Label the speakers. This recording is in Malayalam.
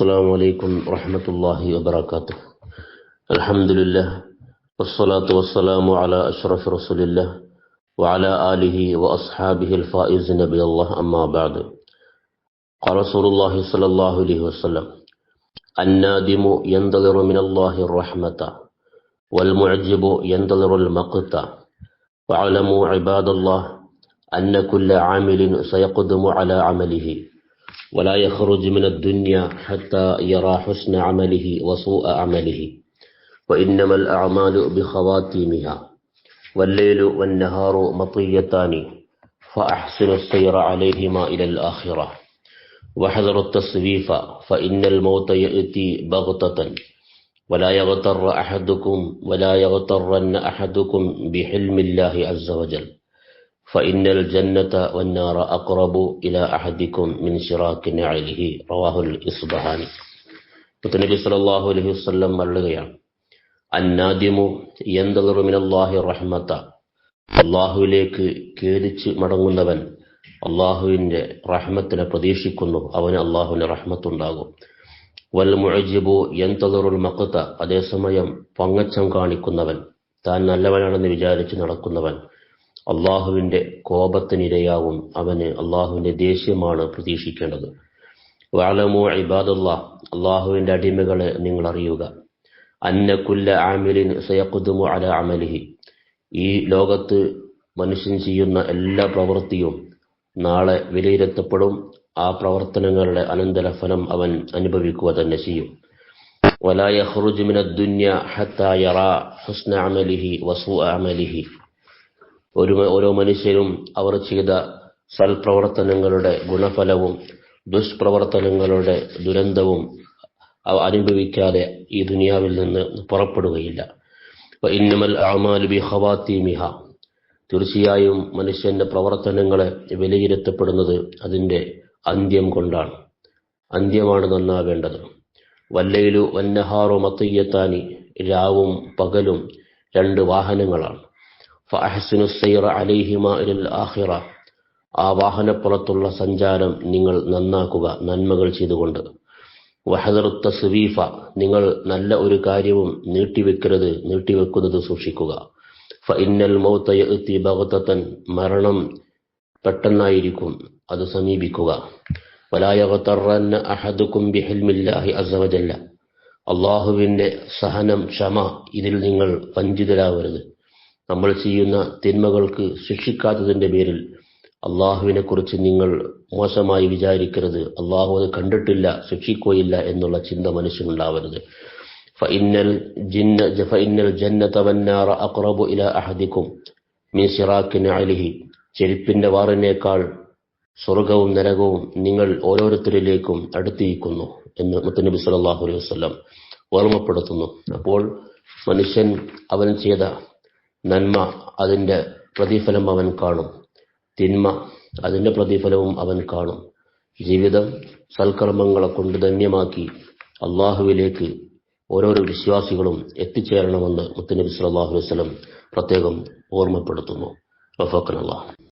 Speaker 1: السلام عليكم ورحمة الله وبركاته. الحمد لله والصلاة والسلام على أشرف رسول الله وعلى آله وأصحابه الفائز نبي الله أما بعد. قال رسول الله صلى الله عليه وسلم النادم ينتظر من الله الرحمة والمعجب ينتظر المقت. واعلموا عباد الله أن كل عامل سيقدم على عمله. ولا يخرج من الدنيا حتى يرى حسن عمله وسوء عمله. وإنما الأعمال بخواتيمها والليل والنهار مطيتان فأحسن السير عليهما إلى الآخرة. وحذر التصويف فإن الموت يأتي بغتة. ولا يغتر أحدكم ولا يغترن أحدكم بحلم الله عز وجل. فإن الجنة والنار أقرب إلى أحدكم من شراك نعله رواه الإصبهاني നബി സല്ലല്ലാഹു അലൈഹി വസല്ലം പറയുകയാണ് അന്നാദിമു യന്തദറു മിനല്ലാഹി റഹ്മത്ത അള്ളാഹുവിലേക്ക് ഖേദിച്ച് മടങ്ങുന്നവൻ അള്ളാഹുവിന്റെ റഹ്മത്തിനെ പ്രതീക്ഷിക്കുന്നു അവന് അള്ളാഹുവിന്റെ റഹ്മത്തുണ്ടാകും വൽ മുഅജിബു യന്തദറുൽ മഖത്ത അതേസമയം പങ്ങച്ചം കാണിക്കുന്നവൻ താൻ നല്ലവനാണെന്ന് വിചാരിച്ച് നടക്കുന്നവൻ അള്ളാഹുവിന്റെ കോപത്തിനിരയാവും അവന് അള്ളാഹുവിന്റെ ദേഷ്യമാണ് പ്രതീക്ഷിക്കേണ്ടത്. വാലമോ ഇബാദുള്ള അള്ളാഹുവിന്റെ അടിമകളെ നിങ്ങൾ അറിയുക. അന്നക്കുല്ല ആമിലിൻ സയക്കുദുമു അല അമലിഹി. ഈ ലോകത്ത് മനുഷ്യൻ ചെയ്യുന്ന എല്ലാ പ്രവൃത്തിയും നാളെ വിലയിരുത്തപ്പെടും. ആ പ്രവർത്തനങ്ങളുടെ അനന്തരഫലം അവൻ അനുഭവിക്കുക തന്നെ ചെയ്യും. വലായ ഹുറുജുമിന ദുന്യ ഹത്തായ ഹുസ്ന അമലിഹി വസു അമലിഹി. ഒരു ഓരോ മനുഷ്യരും അവർ ചെയ്ത സൽപ്രവർത്തനങ്ങളുടെ ഗുണഫലവും ദുഷ്പ്രവർത്തനങ്ങളുടെ ദുരന്തവും അനുഭവിക്കാതെ ഈ ദുനിയാവിൽ നിന്ന് പുറപ്പെടുകയില്ല. ഇന്നമൽ അമാലു ബി ഖവാത്തീമിഹ. തീർച്ചയായും മനുഷ്യന്റെ പ്രവർത്തനങ്ങളെ വിലയിരുത്തപ്പെടുന്നത് അതിന്റെ അന്ത്യം കൊണ്ടാണ്. അന്ത്യമാണ് നന്നാവേണ്ടത്. വല്ലയിലു വന്നഹാറു മത്തയ്യത്താനി രാവും പകലും രണ്ട് വാഹനങ്ങളാണ്. ഫഅഹ്സിനു സൈറ അലൈഹിമ ഇലൽ ആഖിറ ആ വാഹനപ്പുറത്തുള്ള സഞ്ചാരം നിങ്ങൾ നന്നാക്കുക നന്മകൾ ചെയ്തുകൊണ്ട്. വഹദറുത്ത തസ്വീഫ നിങ്ങൾ നല്ല ഒരു കാര്യവും നീട്ടിവെക്കരുത് നീട്ടിവെക്കുന്നത് സൂക്ഷിക്കുക. ഫഇന്നൽ മൗത യഅതി ബഗതതൻ മരണം പെട്ടെന്നായിരിക്കും അത് സമീപിക്കുക. വലാ യഗ്തറന്ന അഹദുക്കും ബിഹിൽമില്ലാഹി അസവജല്ല അള്ളാഹുവിന്റെ സഹനം ക്ഷമ ഇതിൽ നിങ്ങൾ വഞ്ചിതരാവരുത്. നമ്മൾ ചെയ്യുന്ന തിന്മകൾക്ക് ശിക്ഷിക്കാത്തതിന്റെ പേരിൽ അള്ളാഹുവിനെ കുറിച്ച് നിങ്ങൾ മോശമായി വിചാരിക്കരുത്. അള്ളാഹു അത് കണ്ടിട്ടില്ല ശിക്ഷിക്കുകയില്ല എന്നുള്ള ചിന്ത മനുഷ്യനുണ്ടാവരുത്. ഫഇന്നൽ ജിന്ന ജന്നത ചെരുപ്പിന്റെ വാറിനേക്കാൾ സ്വർഗവും നരകവും നിങ്ങൾ ഓരോരുത്തരിലേക്കും അടുത്തിരിക്കുന്നു എന്ന് മുത്തനബി സല്ലല്ലാഹു അലൈഹി വസല്ലം ഓർമ്മപ്പെടുത്തുന്നു. അപ്പോൾ മനുഷ്യൻ അവൻ ചെയ്ത നന്മ അതിന്റെ പ്രതിഫലം അവൻ കാണും. തിന്മ അതിന്റെ പ്രതിഫലവും അവൻ കാണും. ജീവിതം സൽക്കർമ്മങ്ങളെ കൊണ്ട് ധന്യമാക്കി അള്ളാഹുവിലേക്ക് ഓരോരോ വിശ്വാസികളും എത്തിച്ചേരണമെന്ന് മുത്തനബി സല്ലാഹു വസ്ലം പ്രത്യേകം ഓർമ്മപ്പെടുത്തുന്നു. വഫഖനല്ലാഹ്.